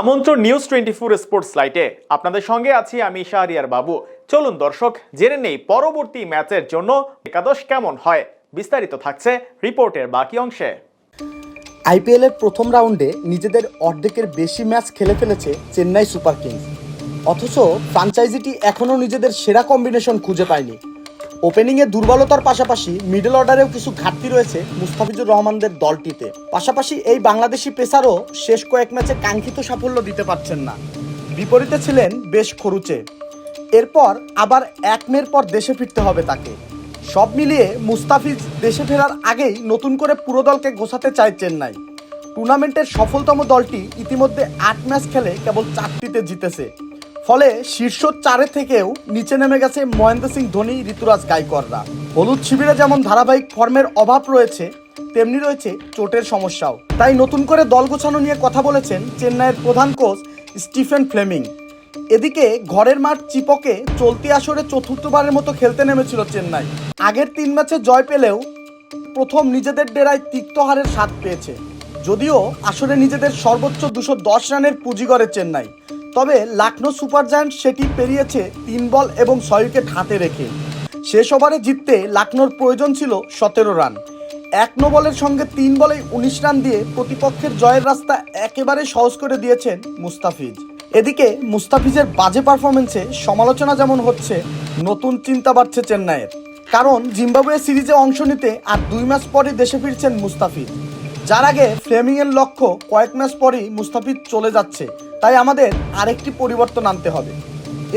আমন্ত্রণ news twenty four sports লাইটে আপনাদের সঙ্গে আছি আমি শাহরিয়ার বাবু। চলুন দর্শক, জেনে নেই পরবর্তী ম্যাচের জন্য একাদশ কেমন হয়। বিস্তারিত থাকছে রিপোর্টের বাকি অংশে। আইপিএলের প্রথম রাউন্ডে নিজেদের অর্ধেকের বেশি ম্যাচ খেলে ফেলেছে চেন্নাই সুপার কিংস। অথচ ফ্রাঞ্চাইজিটি এখনও নিজেদের সেরা কম্বিনেশন খুঁজে পায়নি। ওপেনিংয়ে দুর্বলতার পাশাপাশি মিডল অর্ডারেও কিছু ঘাটতি রয়েছে মুস্তাফিজুর রহমানদের দলটিতে। পাশাপাশি এই বাংলাদেশি পেসারও শেষ কয়েক ম্যাচে কাঙ্ক্ষিত সাফল্য দিতে পারছেন না। বিপরীতে ছিলেন বেশ খরুচে। এরপর আবার এক মের পর দেশে ফিরতে হবে তাকে। সব মিলিয়ে মুস্তাফিজ দেশে ফেরার আগেই নতুন করে পুরো দলকে গোছাতে চায় চেন্নাই। টুর্নামেন্টের সফলতম দলটি ইতিমধ্যে আট ম্যাচ খেলে কেবল চারটিতে জিতেছে। ফলে শীর্ষ চারে থেকেও নিচে নেমে গেছে মহেন্দ্র সিং ধোনি, ঋতুরাজ গাইকররা হলুদ শিবিরে যেমন ধারাবাহিক ফর্মের অভাব রয়েছে, তেমনি রয়েছে চোটের সমস্যাও। তাই নতুন করে দল গোছানো নিয়ে কথা বলেছেন চেন্নাইয়ের প্রধান কোচ স্টিফেন ফ্লেমিং। এদিকে ঘরের মাঠ চিপকে চলতি আসরে চতুর্থবারের মতো খেলতে নেমেছিল চেন্নাই। আগের তিন ম্যাচে জয় পেলেও প্রথম নিজেদের ডেরায় তিক্ত হারের স্বাদ পেয়েছে। যদিও আসরে নিজেদের সর্বোচ্চ দুশো দশ রানের পুঁজি করে চেন্নাই। তবে লাখনৌ সুপার জায়ান্ট সেটি পেরিয়েছে তিন বল এবং ছয় উইকেট হাতে রেখে। শেষ ওভারে জিততে লাখনৌর প্রয়োজন ছিল সতেরো রান। এক বলের সঙ্গে তিন বলেই উনিশ রান দিয়ে প্রতিপক্ষের জয়ের রাস্তা একেবারে সহজ করে দিয়েছেন মুস্তাফিজ। এদিকে মুস্তাফিজের বাজে পারফরমেন্সে সমালোচনা যেমন হচ্ছে, নতুন চিন্তা বাড়ছে চেন্নাইয়ের। কারণ জিম্বাবুয়ে সিরিজে অংশ নিতে আর দুই ম্যাচ পরই দেশে ফিরছেন মুস্তাফিজ। যার আগে ফ্লেমিংয়ের লক্ষ্য কয়েক ম্যাচ পরই মুস্তাফিজ চলে যাচ্ছে। তাই আমাদের আরেকটি পরিবর্তন আনতে হবে।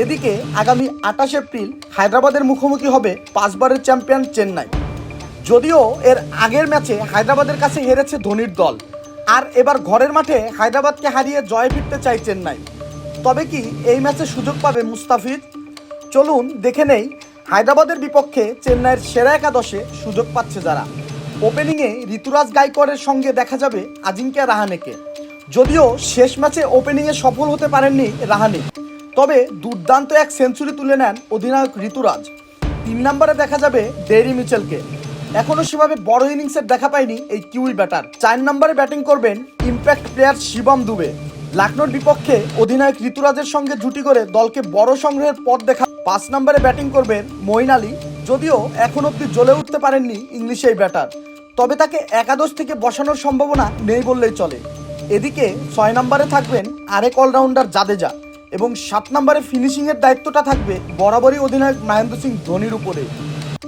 এদিকে আগামী আঠাশ এপ্রিল হায়দ্রাবাদের মুখোমুখি হবে পাঁচবারের চ্যাম্পিয়ন চেন্নাই। যদিও এর আগের ম্যাচে হায়দ্রাবাদের কাছে হেরেছে ধোনির দল। আর এবার ঘরের মাঠে হায়দ্রাবাদকে হারিয়ে জয় ফিরতে চাই চেন্নাই। তবে কি এই ম্যাচে সুযোগ পাবে মুস্তাফিজ? চলুন দেখে নেই হায়দ্রাবাদের বিপক্ষে চেন্নাইয়ের সেরা একাদশে সুযোগ পাচ্ছে যারা। ওপেনিংয়ে ঋতুরাজ গাইকরের সঙ্গে দেখা যাবে আজিঙ্ক্য রাহানেকে। যদিও শেষ ম্যাচে ওপেনিংয়ে সফল হতে পারেননি রাহানি। তবে দুর্দান্ত এক সেঞ্চুরি তুলে নেন অধিনায়ক ঋতুরাজ। তিন নম্বরে দেখা যাবে ডেরি মিচেলকে। এখনও সেভাবে বড় ইনিংসের দেখা পায়নি এই কিউই ব্যাটার। চার নম্বরে ব্যাটিং করবেন ইম্প্যাক্ট প্লেয়ার শিবম দুবে। লাখনৌর বিপক্ষে অধিনায়ক ঋতুরাজের সঙ্গে জুটি করে দলকে বড় সংগ্রহের পথ দেখা। পাঁচ নম্বরে ব্যাটিং করবেন মইন আলী। যদিও এখন অব্দি জ্বলে উঠতে পারেননি ইংলিশ এই ব্যাটার। তবে তাকে একাদশ থেকে বসানোর সম্ভাবনা নেই বললেই চলে। এদিকে ছয় নম্বরে থাকবেন আরেক অলরাউন্ডার জাদেজা এবং সাত নম্বরে ফিনিশিংয়ের দায়িত্বটা থাকবে বরাবরই অধিনায়ক মহেন্দ্র সিং ধোনির উপরে।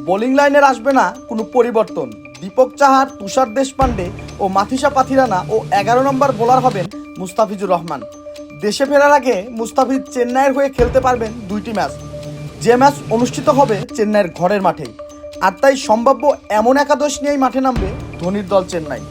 বোলিং লাইনের আসবে না কোনো পরিবর্তন। দীপক চাহার, তুষার দেশপান্ডে ও মাথিসা পাথিরানা ও এগারো নম্বর বোলার হবেন মুস্তাফিজুর রহমান। দেশে ফেরার আগে মুস্তাফিজ চেন্নাইয়ের হয়ে খেলতে পারবেন দুইটি ম্যাচ। যে ম্যাচ অনুষ্ঠিত হবে চেন্নাইয়ের ঘরের মাঠে। আর তাই সম্ভাব্য এমন একাদশ নিয়েই মাঠে নামবে ধোনির দল চেন্নাই।